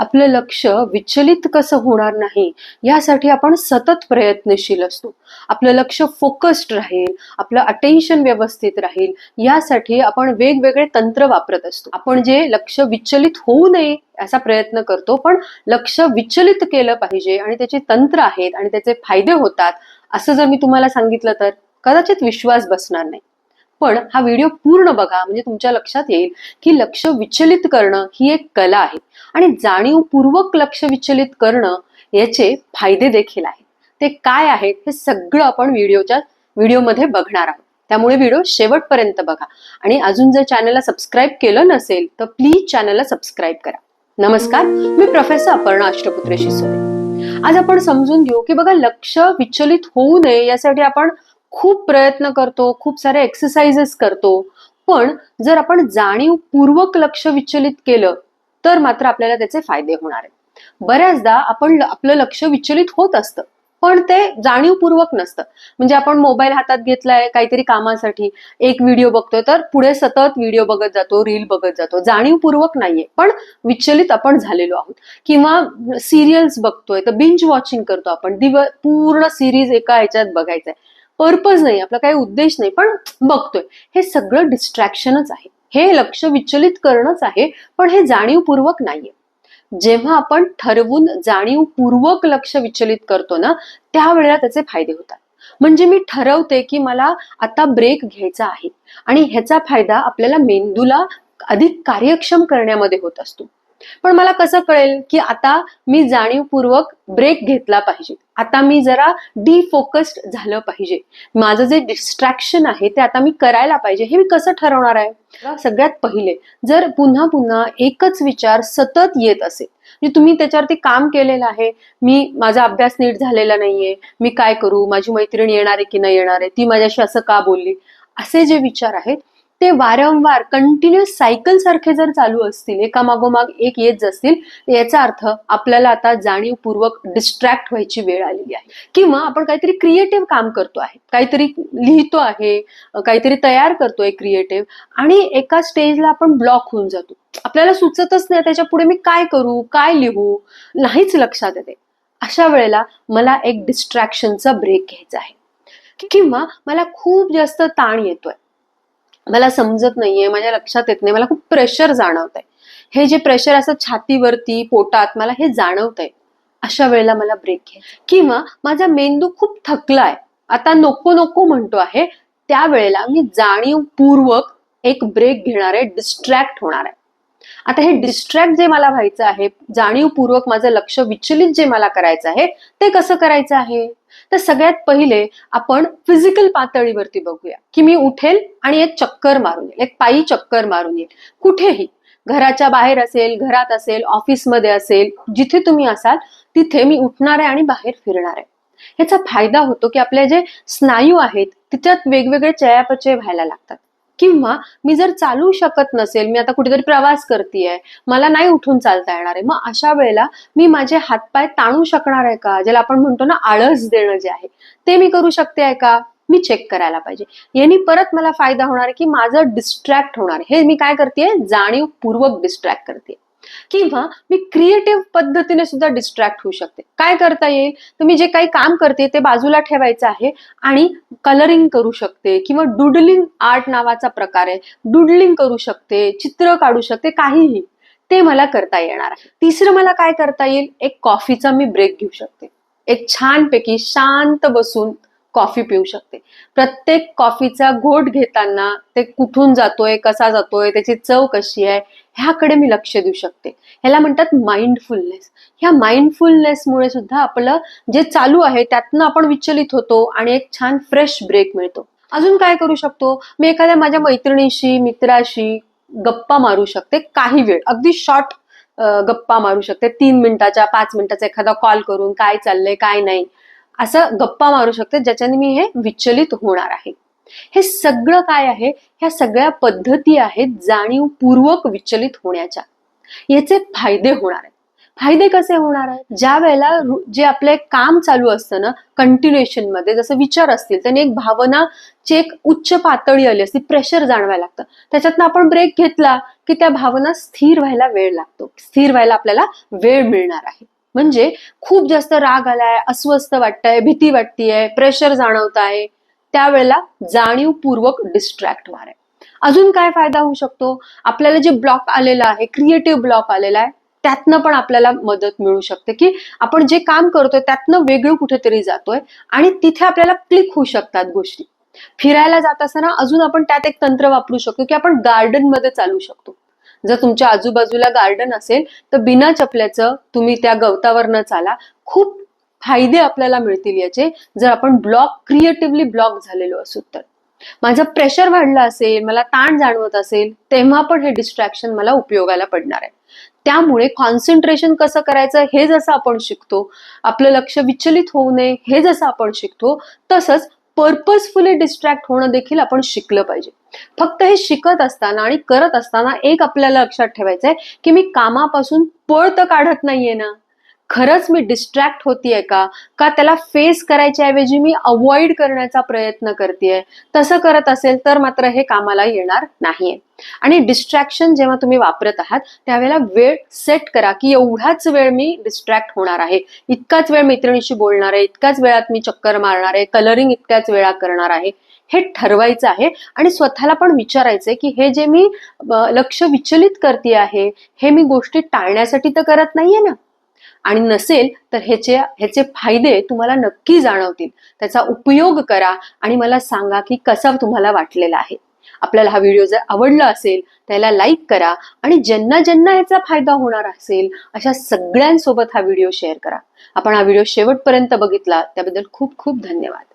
आपलं लक्ष विचलित कसं होणार नाही यासाठी आपण सतत प्रयत्नशील असतो. आपलं लक्ष फोकस्ड राहील आपलं अटेन्शन व्यवस्थित राहील यासाठी आपण वेगवेगळे तंत्र वापरत असतो. आपण जे लक्ष विचलित होऊ नये असा प्रयत्न करतो पण लक्ष विचलित केलं पाहिजे आणि त्याचे तंत्र आहेत आणि त्याचे फायदे होतात असं जर मी तुम्हाला सांगितलं तर कदाचित विश्वास बसणार नाही. पण हा व्हिडिओ पूर्ण बघा म्हणजे तुमच्या लक्षात येईल की लक्ष विचलित करणं ही एक कला आहे. आणि जाणीवपूर्वक लक्ष विचलित करणं याचे फायदे देखील आहेत. ते काय आहेत हे सगळं आपण व्हिडिओच्या व्हिडिओमध्ये बघणार आहोत. त्यामुळे व्हिडिओ शेवटपर्यंत बघा. आणि अजून जर चॅनलला सबस्क्राईब केलं नसेल तर प्लीज चॅनलला सबस्क्राईब करा. नमस्कार मी प्रोफेसर अपर्णा अष्टपुत्रे शिसोदे आज आपण समजून घेऊ की बघा लक्ष विचलित होऊ नये यासाठी आपण खूप प्रयत्न करतो खूप सारे एक्सरसाइजेस करतो. पण जर आपण जाणीवपूर्वक लक्ष विचलित केलं तर मात्र आपल्याला त्याचे फायदे होणार आहेत. बऱ्याचदा आपण आपलं लक्ष विचलित होत असतं पण ते जाणीवपूर्वक नसतं. म्हणजे आपण मोबाईल हातात घेतलाय काहीतरी कामासाठी एक व्हिडिओ बघतोय तर पुढे सतत व्हिडिओ बघत जातो रील बघत जातो. जाणीवपूर्वक नाहीये पण विचलित आपण झालेलो आहोत. किंवा सिरियल्स बघतोय तर बिंज वॉचिंग करतो आपण. दिव पूर्ण सिरीज एका ह्याच्यात बघायचंय. पर्पज नाही आपला काही उद्देश नाही पण बघतोय. हे सगळं डिस्ट्रॅक्शनच आहे. हे लक्ष विचलित करणंच आहे पण हे जाणीवपूर्वक नाहीये. जेव्हा आपण ठरवून जाणीवपूर्वक लक्ष विचलित करतो ना त्यावेळेला त्याचे फायदे होतात. म्हणजे मी ठरवते की मला आता ब्रेक घ्यायचा आहे आणि ह्याचा फायदा आपल्याला मेंदूला अधिक कार्यक्षम करण्यामध्ये होत असतो. पण मला कसं कळेल की आता मी जाणीवपूर्वक ब्रेक घेतला पाहिजे. आता मी जरा डिफोकस्ड झालं पाहिजे. माझं जे डिस्ट्रॅक्शन आहे ते आता मी करायला पाहिजे हे मी कसं ठरवणार आहे? सगळ्यात पहिले जर पुन्हा पुन्हा एकच विचार सतत येत असेल म्हणजे तुम्ही त्याच्यावरती काम केलेलं आहे मी माझा अभ्यास नीट झालेला नाहीये मी काय करू? माझी मैत्रीण येणार आहे की नाही येणार आहे? ती माझ्याशी असं का बोलली? असे जे विचार आहेत ते वारंवार कंटिन्युअस सायकल सारखे जर चालू असतील एका मागोमाग एक येत असतील याचा अर्थ आपल्याला आता जाणीवपूर्वक डिस्ट्रॅक्ट व्हायची वेळ आलेली आहे. किंवा आपण काहीतरी क्रिएटिव्ह काम करतो आहे. काहीतरी लिहितो आहे काहीतरी तयार करतोय क्रिएटिव्ह आणि एका स्टेजला आपण ब्लॉक होऊन जातो. आपल्याला सुचतच नाही त्याच्या पुढे मी काय करू काय लिहू नाहीच लक्षात येते. अशा वेळेला मला एक डिस्ट्रॅक्शनचा ब्रेक घ्यायचा आहे. किंवा मला खूप जास्त ताण येतोय. मला समजत नाहीये माझ्या लक्षात येत नाही मला खूप प्रेशर जाणवत आहे हे जे प्रेशर असं छातीवरती पोटात मला हे जाणवत आहे अशा वेळेला मला ब्रेक घ्या किंवा माझा मेंदू खूप थकलाय आता नको नको म्हणतो आहे त्यावेळेला मी जाणीवपूर्वक एक ब्रेक घेणार आहे डिस्ट्रॅक्ट होणार आहे. आता हे डिस्ट्रॅक्ट जे मला व्हायचं आहे जाणीवपूर्वक माझं लक्ष विचलित जे मला करायचं आहे ते कसं करायचं आहे? तर सगळ्यात पहिले आपण फिजिकल पातळीवरती बघूया. की मी उठेल आणि एक चक्कर मारून येईल एक पायी चक्कर मारून येईल. कुठेही. घराच्या बाहेर असेल घरात असेल ऑफिसमध्ये असेल जिथे तुम्ही असाल तिथे मी उठणार आहे आणि बाहेर फिरणार. आहे ह्याचा फायदा होतो की आपले जे स्नायू आहेत तिच्यात वेगवेगळे चयापचय व्हायला लागतात. किंवा मी जर चालू शकत नसेल मी आता कुठेतरी प्रवास करतेय मला नाही उठून चालता येणार आहे मग अशा वेळेला मी माझे हातपाय ताणू शकणार आहे का? ज्याला आपण म्हणतो ना आळस देणं जे आहे ते मी करू शकते आहे का? मी चेक करायला पाहिजे. यांनी परत मला फायदा होणार की माझं डिस्ट्रॅक्ट होणार हे मी काय करते जाणीवपूर्वक डिस्ट्रॅक्ट करते किंवा मी क्रिएटिव्ह पद्धतीने सुद्धा डिस्ट्रॅक्ट होऊ शकते. काय करता येईल? तर मी जे काही काम करते ते बाजूला ठेवायचं आहे आणि कलरिंग करू शकते किंवा डुडलिंग आर्ट नावाचा प्रकार आहे. डुडलिंग करू शकते चित्र काढू शकते काहीही. ते मला करता येणार आहे. तिसरं मला काय करता येईल? एक कॉफीचा मी ब्रेक घेऊ शकते. एक छानपैकी शांत बसून कॉफी पिऊ शकते. प्रत्येक कॉफीचा घोट घेताना ते कुठून जातोय कसा जातोय त्याची चव कशी आहे ह्याकडे मी लक्ष देऊ शकते. ह्याला म्हणतात माइंडफुलनेस ह्या माइंडफुलनेसमुळे सुद्धा आपलं जे चालू आहे त्यातनं आपण विचलित होतो आणि एक छान फ्रेश ब्रेक मिळतो. अजून काय करू शकतो? मी एखाद्या माझ्या मैत्रिणीशी मित्राशी गप्पा मारू शकते काही वेळ. अगदी शॉर्ट गप्पा मारू शकते. तीन मिनिटाच्या पाच मिनिटाचा एखादा कॉल करून काय चाललंय काय नाही. असं गप्पा मारू शकते ज्याच्याने मी हे विचलित होणार आहे. हे सगळं काय आहे? ह्या सगळ्या पद्धती आहेत जाणीवपूर्वक विचलित होण्याच्या. याचे फायदे होणार आहेत. फायदे कसे होणार आहेत? ज्या वेळेला जे आपले काम चालू असतं ना कंटिन्युएशनमध्ये जसं विचार असतील त्याने एक भावनाची एक उच्च पातळी आली असती प्रेशर जाणवायला लागतं. त्याच्यातनं आपण ब्रेक घेतला की त्या भावना स्थिर व्हायला वेळ लागतो. स्थिर व्हायला आपल्याला वेळ मिळणार आहे. म्हणजे खूप जास्त राग आलाय अस्वस्थ वाटतंय भीती वाटतीये प्रेशर जाणवत आहे त्यावेळेला जाणीवपूर्वक डिस्ट्रॅक्ट व्हाय अजून काय फायदा होऊ शकतो? आपल्याला जे ब्लॉक आलेला आहे क्रिएटिव्ह ब्लॉक आलेला आहे त्यातनं पण आपल्याला मदत मिळू शकते की आपण जे काम करतोय त्यातनं वेगळं कुठेतरी जातोय आणि तिथे आपल्याला क्लिक होऊ शकतात गोष्टी. फिरायला जात असताना अजून आपण त्यात एक तंत्र वापरू शकतो की आपण गार्डनमध्ये चालू शकतो. जर तुमच्या आजूबाजूला गार्डन असेल तर बिना चपल्याचं तुम्ही त्या गवतावरनं चाला. खूप फायदे आपल्याला मिळतील याचे जर आपण ब्लॉक क्रिएटिव्हली ब्लॉक झालेलो असू तर. माझं प्रेशर वाढलं असेल मला ताण जाणवत असेल तेव्हा पण हे डिस्ट्रॅक्शन मला उपयोगाला पडणार आहे. त्यामुळे कॉन्सन्ट्रेशन कसं करायचं हे जसं आपण शिकतो आपलं लक्ष विचलित होऊ नये हे जसं आपण शिकतो तसंच पर्पजफुली डिस्ट्रॅक्ट होणं देखील आपण शिकलं पाहिजे. फक्त हे शिकत असताना आणि करत असताना एक आपल्याला लक्षात ठेवायचं आहे की मी कामापासून पळ तर काढत नाहीये ना. खरंच मी डिस्ट्रॅक्ट होतीये का? का त्याला फेस करायच्या ऐवजी मी अवॉइड करण्याचा प्रयत्न करतेय? तसं करत असेल तर मात्र हे कामाला येणार नाहीये. आणि डिस्ट्रॅक्शन जेव्हा तुम्ही वापरत आहात त्यावेळेला वेळ सेट करा की एवढाच वेळ मी डिस्ट्रॅक्ट होणार आहे. इतकाच वेळ मैत्रिणीशी बोलणार आहे इतक्याच वेळात मी चक्कर मारणार आहे कलरिंग इतक्याच वेळा करणार आहे. हे ठरवायचं आहे आणि स्वतःला पण विचारायचंय की हे जे मी लक्ष विचलित करते आहे हे मी गोष्टी टाळण्यासाठी तर करत नाहीये ना? आणि नसेल तर ह्याचे ह्याचे फायदे तुम्हाला नक्की जाणवतील. त्याचा उपयोग करा आणि मला सांगा की कसा तुम्हाला वाटलेला आहे. आपल्याला हा व्हिडिओ जर आवडला असेल त्याला लाईक करा आणि ज्यांना ज्यांना याचा फायदा होणार असेल अशा सगळ्यांसोबत हा व्हिडिओ शेअर करा. आपण हा व्हिडिओ शेवटपर्यंत बघितला त्याबद्दल खूप खूप धन्यवाद.